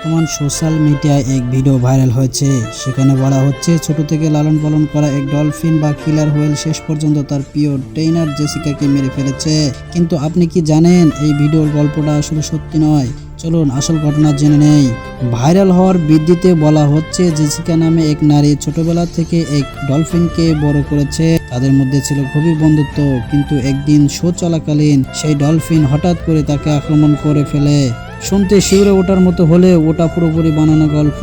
বর্তমান সোশ্যাল মিডিয়ায় এক ভিডিও ভাইরাল হয়েছে। সেখানে বলা হচ্ছে, ছোট থেকে লালন পালন করা এক ডলফিন বা কিলার হোয়েল শেষ পর্যন্ত তার প্রিয় ট্রেইনার জেসিকাকে মেরে ফেলেছে। কিন্তু আপনি কি জানেন এই ভিডিওর গল্পটা আসলে সত্যি নয়? চলুন, আসল ঘটনা জেনে নেই। ভাইরাল হওয়ার বৃদ্ধিতে বলা হচ্ছে, জেসিকা নামে এক নারী ছোটবেলা থেকে এক ডলফিনকে বড় করেছে। তাদের মধ্যে ছিল খুবই বন্ধুত্ব, কিন্তু একদিন শো চলাকালীন সেই ডলফিন হঠাৎ করে তাকে আক্রমণ করে ফেলে। শুনতে শিউরে ওঠার মতো হলে ওটা পুরোপুরি বানানো গল্প।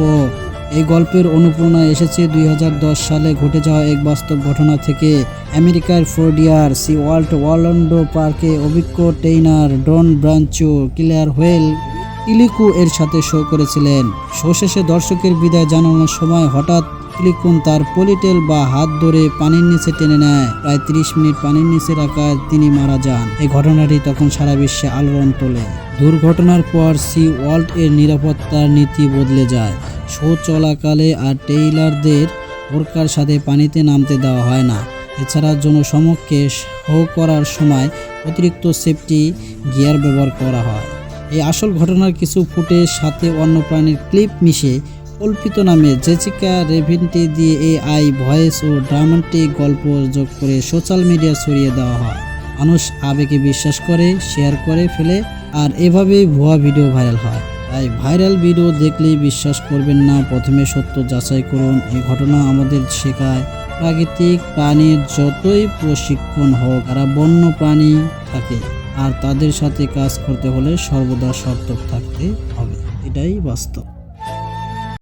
এই গল্পের অনুপ্রেরণা এসেছে দুই হাজার দশ সালে ঘটে যাওয়া এক বাস্তব ঘটনা থেকে। আমেরিকার ফ্লোরিডিয়ার সি ওয়ার্ল্ড ওয়ার্ল্ডো পার্কে অভিজ্ঞ trainer Dawn Brancheau killer whale ইলিকু এর সাথে শো করেছিলেন। শো শেষে দর্শকের বিদায় জানানোর সময় হঠাৎ ইলিকুন তার পলিটেল বা হাত ধরে পানির নিচে টেনে নেয়। প্রায় তিরিশ মিনিট পানির নিচে রাখায় তিনি মারা যান। এই ঘটনাটি তখন সারা বিশ্বে আলোড়ন তোলে। দুর্ঘটনার পর সি ওয়ার্ল্ড এর নিরাপত্তার নীতি বদলে যায়। শো চলাকালে আর টেইলারদের ওরকার সাথে পানিতে নামতে দেওয়া হয় না। এছাড়া জনসমক্ষে শো করার সময় অতিরিক্ত সেফটি গিয়ার ব্যবহার করা হয়। এই আসল ঘটনার কিছু ফুটের সাথে অন্য প্রাণীর ক্লিপ মিশে কল্পিত নামে জেসিকা রেভিনটি দিয়ে এ আই ভয়েস ও ড্রামাটিক গল্প যোগ করে সোশ্যাল মিডিয়া ছড়িয়ে দেওয়া হয়। মানুষ আবেগে বিশ্বাস করে, শেয়ার করে ফেলে আর এভাবেই ভুয়া ভিডিও ভাইরাল হয়। তাই ভাইরাল ভিডিও দেখলেই বিশ্বাস করবেন না, প্রথমে সত্য যাচাই করুন। এই ঘটনা আমাদের শেখায়, প্রাকৃতিক প্রাণীর যতই প্রশিক্ষণ হোক, তারা বন্য প্রাণী থাকে আর তাদের সাথে কাজ করতে হলে সর্বদা সতর্ক থাকতে হবে। এটাই বাস্তব।